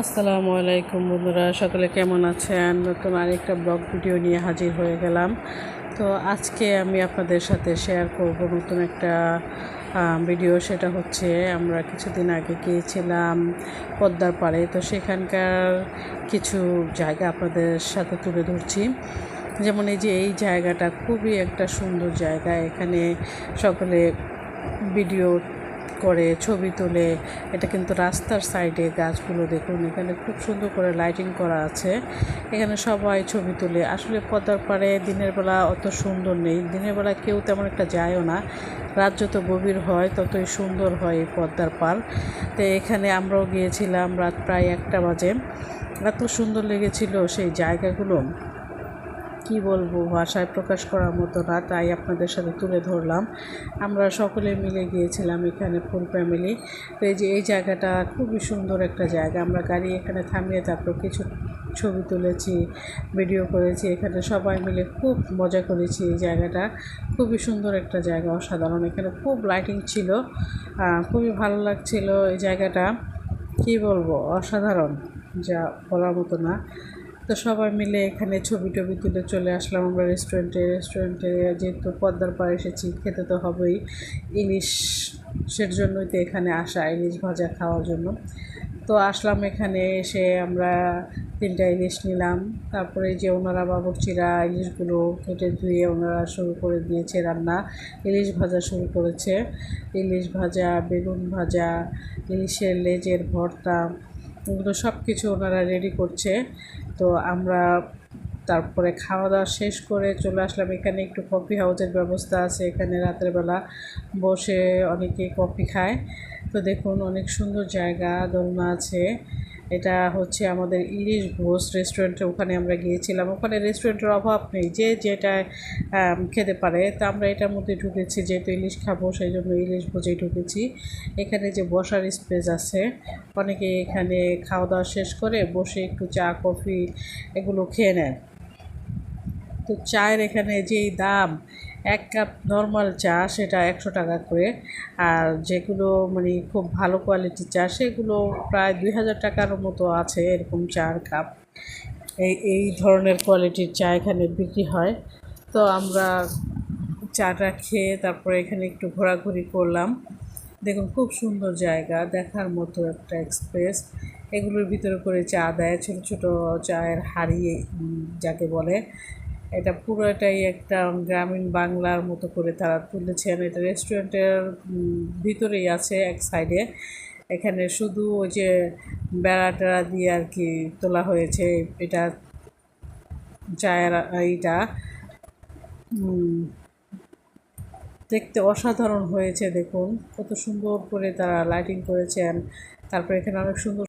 আসসালামু আলাইকুম বন্ধুরা, সকলে কেমন আছেন? নতুন আরেকটা ব্লগ ভিডিও নিয়ে হাজির হয়ে গেলাম। তো আজকে আমি আপনাদের সাথে শেয়ার করব নতুন একটা ভিডিও সেটা হচ্ছে আমরা কিছুদিন আগে গিয়েছিলাম পদ্মার পাড়ে। তো সেখানকার কিছু জায়গা আপনাদের সাথে তুলে ধরছি। যেমন এই যে, এই জায়গাটা খুবই একটা সুন্দর জায়গা। এখানে সকলে ভিডিও করে ছবি তোলে, এটা কিন্তু রাস্তার সাইডে গাছগুলো দেখুন, এখানে খুব সুন্দর করে লাইটিং করা আছে। এখানে সবাই ছবি তোলে, আসলে পদ্মার পাড়ে দিনের বেলা অত সুন্দর নেই, দিনের বেলা কেউ তেমন একটা যায়ও না, রাত যত গভীর হয় ততই সুন্দর হয় এই পদ্মার পাড়। তো এখানে আমরাও গিয়েছিলাম রাত প্রায় একটা বাজে, এত সুন্দর লেগেছিল সেই জায়গাগুলো। কি বলব, ভাষায় প্রকাশ করার মতো না, তাই আপনাদের সাথে তুলে ধরলাম। আমরা সকলে মিলে গিয়েছিলাম এখানে ফুল ফ্যামিলি। তো এই যে, এই জায়গাটা খুবই সুন্দর একটা জায়গা। আমরা গাড়ি এখানে থামিয়ে তারপর কিছু ছবি তুলেছি, ভিডিও করেছি। এখানে সবাই মিলে খুব মজা করেছি এই জায়গাটা। খুবই সুন্দর একটা জায়গা, অসাধারণ। এখানে খুব লাইটিং ছিল খুবই ভালো লাগছিল এই জায়গাটা। কি বলব, অসাধারণ, যা বলার মতো না। তো সবাই মিলে এখানে ছবি টবি তুলে চলে আসলাম আমরা রেস্টুরেন্টে রেস্টুরেন্টে যেহেতু পদ্মার পাড়ে এসেছি, খেতে তো হবেই। ইলিশের জন্যই তো এখানে আসা, ইলিশ ভাজা খাওয়ার জন্য। তো আসলাম এখানে এসে আমরা তিনটা ইলিশ নিলাম। তারপরে যে ওনারা বাবুর্চিরা ইলিশগুলো কেটে ধুয়ে ওনারা শুরু করে দিয়েছে রান্না। ইলিশ ভাজা শুরু করেছে। ইলিশ ভাজা, বেগুন ভাজা, ইলিশের লেজের ভর্তা এগুলো সব কিছু ওনারা রেডি করছে। তো আমরা তারপরে খাওয়া দাওয়া শেষ করে চলে আসলাম। এখানে একটু কফি হাউসের ব্যবস্থা আছে এখানে রাতের বেলা। বসে অনেকে কফি খায়। তো দেখুন, অনেক সুন্দর জায়গা, দোলনা আছে। এটা হচ্ছে আমাদের ইলিশ ভোজ রেস্টুরেন্টে ওখানে আমরা গিয়েছিলাম। ওখানে রেস্টুরেন্টের অভাব নেই। যে যেটা খেতে পারে, তা আমরা এটার মধ্যে ঢুকেছি, যেহেতু ইলিশ খাব সেই জন্য ইলিশ ভোজেই ঢুকেছি। এখানে যে বসার স্পেস আছে, অনেকে এখানে খাওয়া দাওয়া শেষ করে বসে একটু চা, কফি এগুলো খেয়ে নেয়। তো চায়ের এখানে যেই দাম এক কাপ নর্মাল চা, সেটা একশো টাকা করে। আর যেগুলো মানে খুব ভালো কোয়ালিটির চা, সেগুলো প্রায় দুই হাজার টাকার মতো আছে এরকম চার কাপ। এই এই ধরনের কোয়ালিটির চা এখানে বিক্রি হয়। তো আমরা চাটা খেয়ে তারপরে এখানে একটু ঘোরাঘুরি করলাম। দেখুন, খুব সুন্দর জায়গা, দেখার মতো একটা এক্সপ্রেস এগুলোর ভিতরে করে চা দেয়, ছোট ছোট চায়ের হাড়ি যাকে বলে। এটা পুরোটাই একটা গ্রামীণ বাংলার মতো করে তারা তুলেছেন এটা রেস্টুরেন্টের ভিতরেই আছে এক সাইডে এখানে শুধু ওই যে বেড়া টেড়া দিয়ে আর কি তোলা হয়েছে, এটা চায়ের এইটা। দেখতে অসাধারণ হয়েছে, দেখুন। কত সুন্দর করে তারা লাইটিং করেছেন। তারপর এখানে অনেক সুন্দর